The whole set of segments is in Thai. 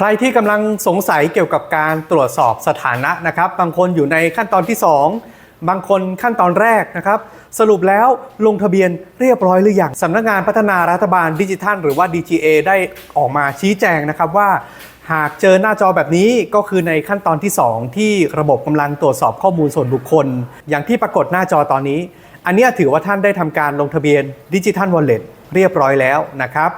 ใครที่กำลังสงสัยเกี่ยวกับการตรวจสอบสถานะนะครับ บางคนอยู่ในขั้นตอนที่ 2 บางคนขั้นตอนแรกนะครับ สรุปแล้วลงทะเบียนเรียบร้อยหรือยังสำนักงานพัฒนารัฐบาลดิจิทัล หรือว่า DGA ได้ออกมาชี้แจงนะครับว่า หากเจอหน้าจอแบบนี้ก็คือในขั้นตอนที่ 2 ที่ระบบกำลังตรวจสอบข้อมูลส่วนบุคคล อย่างที่ปรากฏหน้าจอตอนนี้ อันนี้ถือว่าท่านได้ทำการลงทะเบียนดิจิทัลวอลเล็ตเรียบร้อยแล้วนะครับ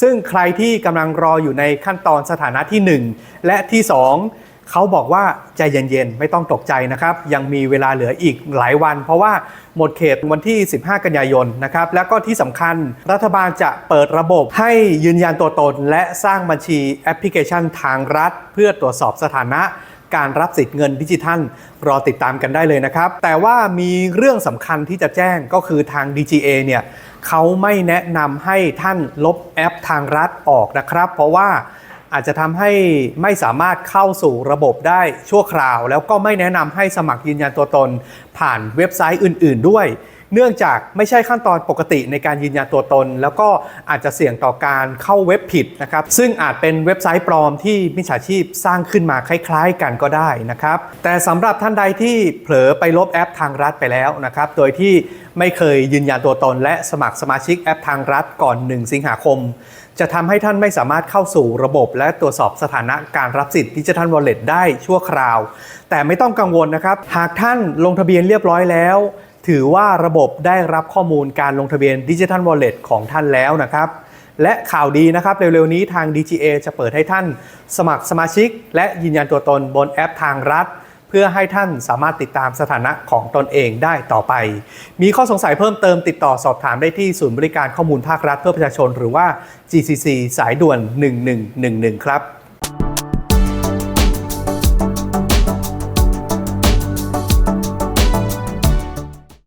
ซึ่งใครที่กำลังรออยู่ในขั้นตอนสถานะที่ 1 และที่ 2 เขาบอกว่าใจเย็นๆ ไม่ต้องตกใจนะครับ ยังมีเวลาเหลืออีกหลายวัน เพราะว่าหมดเขตวันที่ 15 กันยายนนะครับ แล้วก็ที่สำคัญรัฐบาลจะเปิดระบบให้ยืนยันตัวตน และสร้างบัญชีแอปพลิเคชันทางรัฐ เพื่อตรวจสอบสถานะ การรับสิทธิ์เงินดิจิทัล รอติดตามกันได้เลยนะครับ แต่ว่ามีเรื่องสำคัญที่จะแจ้งก็คือทาง DGA เนี่ยเขาไม่แนะนำให้ท่านลบแอปทางรัฐออกนะครับ เพราะว่าอาจจะทำให้ไม่สามารถเข้าสู่ระบบได้ชั่วคราว แล้วก็ไม่แนะนำให้สมัครยืนยันตัวตน ผ่านเว็บไซต์อื่น ๆ ด้วย เนื่องจากไม่ใช่ขั้นตอนปกติในการยืนยันตัวตน แล้วก็อาจจะเสี่ยงต่อการเข้าเว็บผิดนะครับ ซึ่งอาจเป็นเว็บไซต์ปลอมที่มิจฉาชีพสร้างขึ้นมาคล้ายๆ กันก็ได้นะครับ แต่สำหรับท่านใดที่เผลอไปลบแอปทางรัฐไปแล้วนะครับ โดยที่ไม่เคยยืนยันตัวตน และสมัครสมาชิกแอปทางรัฐก่อน 1 สิงหาคม จะทำให้ท่านไม่สามารถเข้าสู่ระบบ และตรวจสอบสถานะการรับสิทธิ์ดิจิทัลวอลเล็ตได้ชั่วคราว แต่ไม่ต้องกังวลนะครับ หากท่านลงทะเบียนเรียบร้อยแล้ว ถือว่าระบบได้รับข้อมูลการลงทะเบียนดิจิทัลวอลเล็ตของท่านแล้วนะครับ และข่าวดีนะครับ เร็วๆนี้ทาง DGA จะเปิดให้ท่านสมัครสมาชิก และยืนยันตัวตนบนแอปทางรัฐ เพื่อให้ท่านสามารถติดตามสถานะของตนเองได้ต่อไป มีข้อสงสัยเพิ่มเติมติดต่อสอบถามได้ที่ศูนย์บริการข้อมูลภาครัฐเพื่อประชาชน หรือว่า GCC สายด่วน 1111 ครับ